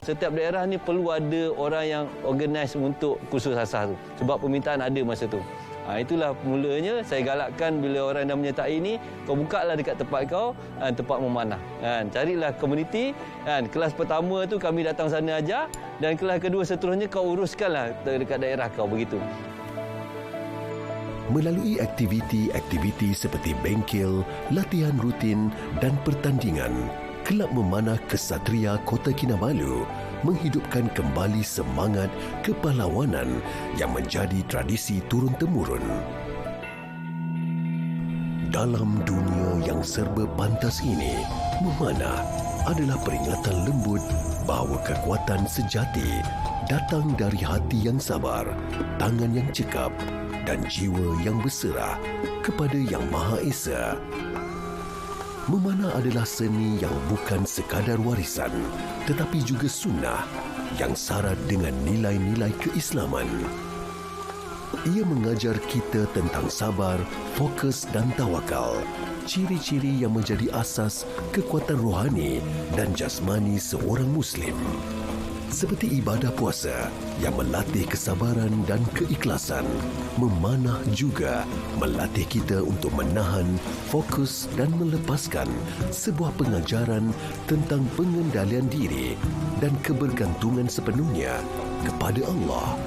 Setiap daerah ni perlu ada orang yang organize untuk kursus asas tu. Sebab permintaan ada masa tu. Ha, itulah mulanya saya galakkan bila orang dah menyertai ini, kau buka lah dekat tempat kau, ha, tempat memanah. Ha, carilah komuniti. Ha, kelas pertama tu kami datang sana aja dan kelas kedua seterusnya kau uruskanlah dekat daerah kau begitu. Melalui aktiviti-aktiviti seperti bengkel, latihan rutin dan pertandingan, Kelab Memanah Kesatria Kota Kinabalu menghidupkan kembali semangat kepahlawanan yang menjadi tradisi turun-temurun. Dalam dunia yang serba pantas ini, memanah adalah peringatan lembut bahawa kekuatan sejati datang dari hati yang sabar, tangan yang cekap dan jiwa yang berserah kepada Yang Maha Esa. Memanah adalah seni yang bukan sekadar warisan tetapi juga sunnah yang syarat dengan nilai-nilai keislaman. Ia mengajar kita tentang sabar, fokus dan tawakal. Ciri-ciri yang menjadi asas kekuatan rohani dan jasmani seorang Muslim seperti ibadah puasa yang melatih kesabaran dan keikhlasan. Memanah juga melatih kita untuk menahan, fokus dan melepaskan sebuah pengajaran tentang pengendalian diri dan kebergantungan sepenuhnya kepada Allah